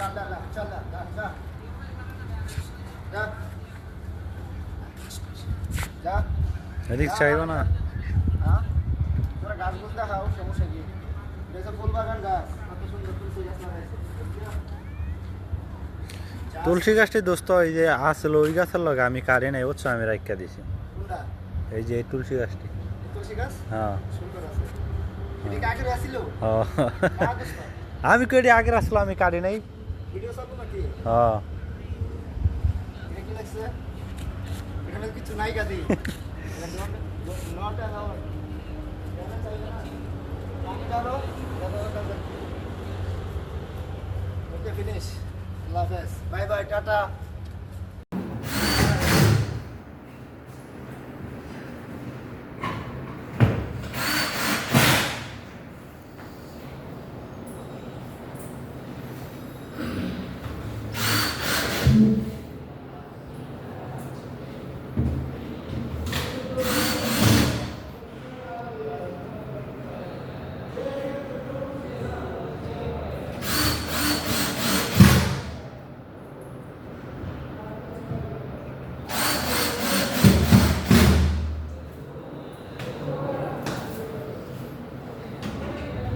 চল যা চল যা যা যা যা যা এদিক চাইব না হ্যাঁ তোরা গাছগুলো দেখাও সমস্যা কি? এটা ফুল বাগান গাছ? কত সুন্দর তুলসী গাছ লাগাইছে। তুলসী গাছটি দোস্ত এই যে আসলো ওই গাছের লগে আমি কারি নাই বুঝছ? আমি রাখিয়া দিছি। এই যে তুলসী গাছটি। তুলসী গাছ? হ্যাঁ। কার দোস্ত? আমি কেডি আগে আসলো আমি কারি নাই। ভিডিও চালু নাকি? হ্যাঁ। এখানে কিছু নাই গাদি। নটা হাওয়ার এখানে চাইবে না পানি ডালো ওকে ফিনিশ আল্লাহ হাফেজ। Bye bye tata.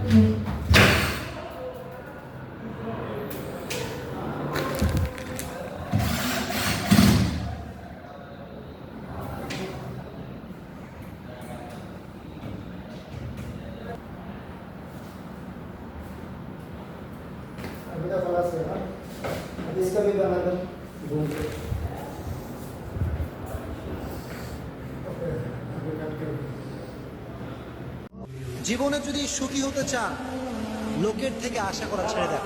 इसका भी बना दो। জীবনে যদি সুখী হতে চান, লোকের থেকে আশা করা ছেড়ে দেন।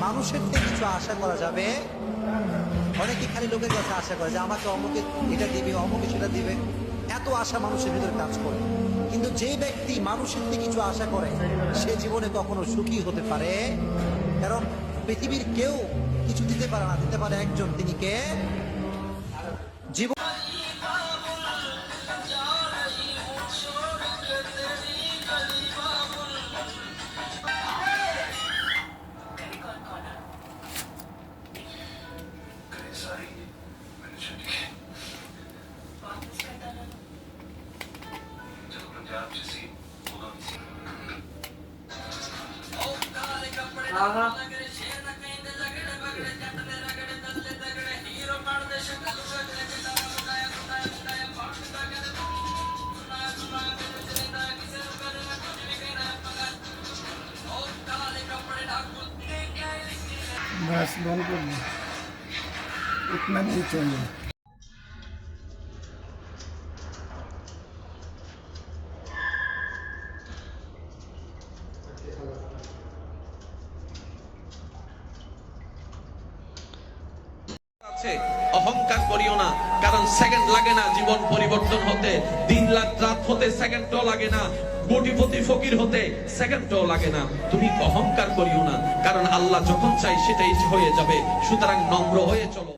মানুষের থেকে কিছু আশা করা যাবে। অনেকে খালি লোকের কাছে আশা করে যে, আমাকে অমুকে এটা দিবে, অমুকে সেটা দিবে। এত আশা মানুষের ভিতরে কাজ করে। কিন্তু যে ব্যক্তি মানুষের থেকে কিছু আশা করে, সে জীবনে কখনো সুখী হতে পারে। কারণ পৃথিবীর কেউ কিছু দিতে পারে না, দিতে পারে একজন। তিনি কে? জীবন बस बंद कर इतना नहीं चाहिए। আছে, অহংকার করিও না, কারণ সেকেন্ড লাগে না, জীবন পরিবর্তন হতে। দিন লাখ রাত হতে সেকেন্ডও লাগে না, কোটিপতি ফকির হতে সেকেন্ডও লাগে না। তুমি অহংকার করিও না, কারণ আল্লাহ যখন চাই সেটাই হয়ে যাবে। সুতরাং নম্র হয়ে চলো।